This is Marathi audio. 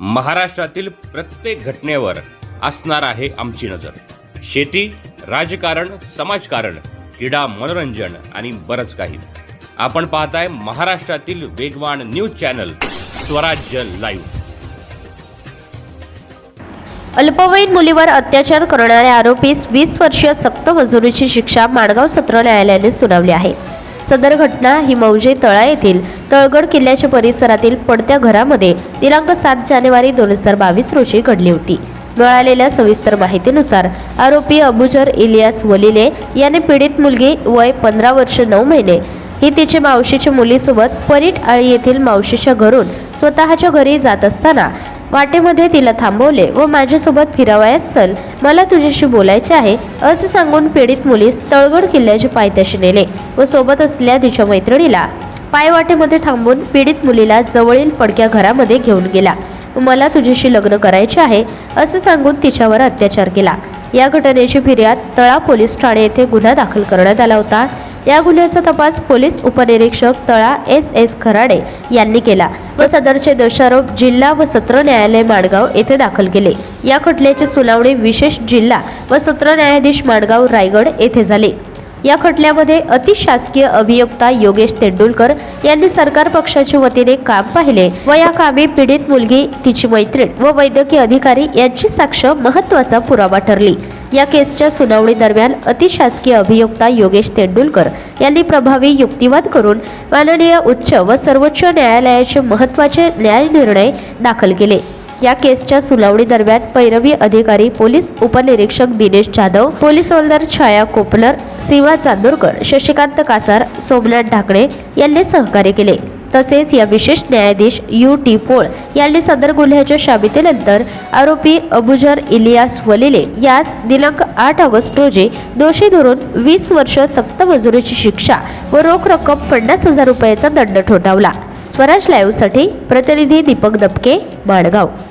महाराष्ट्रातील प्रत्येक घटनेवर असणार आहे आमची नजर. शेती राजकारण समाजकारण क्रीडा मनोरंजन आणि बरंच काही. आपण पाहताय महाराष्ट्रातील वेगवान न्यूज चॅनल स्वराज्य लाईव्ह. अल्पवयीन मुलीवर अत्याचार करणाऱ्या आरोपीस वीस वर्षीय सक्त मजुरीची शिक्षा माणगाव सत्र न्यायालयाने सुनावली आहे. सदर घटना ही मौजे तळा येथील तळगड किल्ल्याच्या परिसरातील पडत्या घरामध्ये दिनांक सात जानेवारी दोन हजार बावीस रोजी घडली होती. मिळालेल्या सविस्तर माहितीनुसार आरोपी अबुजर इलियास वलिले याने पीडित मुलगी वय पंधरा वर्ष नऊ महिने ही तिच्या मावशीच्या मुलीसोबत परीट आळी येथील मावशीच्या घरून स्वतःच्या घरी जात असताना वाटेमध्ये तिला थांबवले व माझ्यासोबत फिरावयास चल मला तुझ्याशी बोलायचे आहे असं सांगून पीडित मुलीस तळगड किल्ल्याच्या पायथ्याशी नेले व सोबत असलेल्या तिच्या मैत्रिणीला पायवाटेमध्ये थांबून पीडित मुलीला जवळील पडक्या घरामध्ये घेऊन गेला. मला तुझ्याशी लग्न करायचे आहे असं सांगून तिच्यावर अत्याचार केला. या घटनेची फिर्याद तळा पोलीस ठाणे येथे गुन्हा दाखल करण्यात आला होता. या गुन्ह्याचा तपास पोलीस उपनिरीक्षक तळा एस एस खराडे यांनी केला व सदरचे दोषारोप जिल्हा व सत्र न्यायालय माडगाव येथे दाखल केले. या खटल्याची सुनावणी विशेष जिल्हा व सत्र न्यायाधीश माडगाव रायगड येथे झाले. या खटल्यामध्ये अतिशासकीय अभियोक्ता योगेश तेंडुलकर यांनी सरकार पक्षाच्या वतीने काम पाहिले व या कामी पीडित मुलगी तिची मैत्रीण व वैद्यकीय अधिकारी यांची साक्ष महत्त्वाचा पुरावा ठरली. या केसच्या सुनावणी दरम्यान अतिशासकीय अभियोक्ता योगेश तेंडुलकर यांनी प्रभावी युक्तिवाद करून माननीय उच्च व सर्वोच्च न्यायालयाचे महत्त्वाचे न्याय निर्णय दाखल केले. या केसच्या सुनावणी दरम्यान पैरवी अधिकारी पोलीस उपनिरीक्षक दिनेश जाधव पोलीस हवालदार छाया कोपलर सीमा चांदूरकर शशिकांत कासार सोमनाथ ढाकणे यांनी सहकार्य केले. तसेच या विशेष न्यायाधीश यू टी पोळ यांनी सदर गुन्ह्याच्या शाबितीनंतर आरोपी अबुजर इलियास वलिले यास दिनांक आठ ऑगस्ट रोजी दोषी धरून वीस वर्ष सक्त मजुरीची शिक्षा व रोख रक्कम पन्नास हजार रुपयाचा दंड ठोठावला. स्वराज लाईव्हसाठी प्रतिनिधी दीपक दबके माडगाव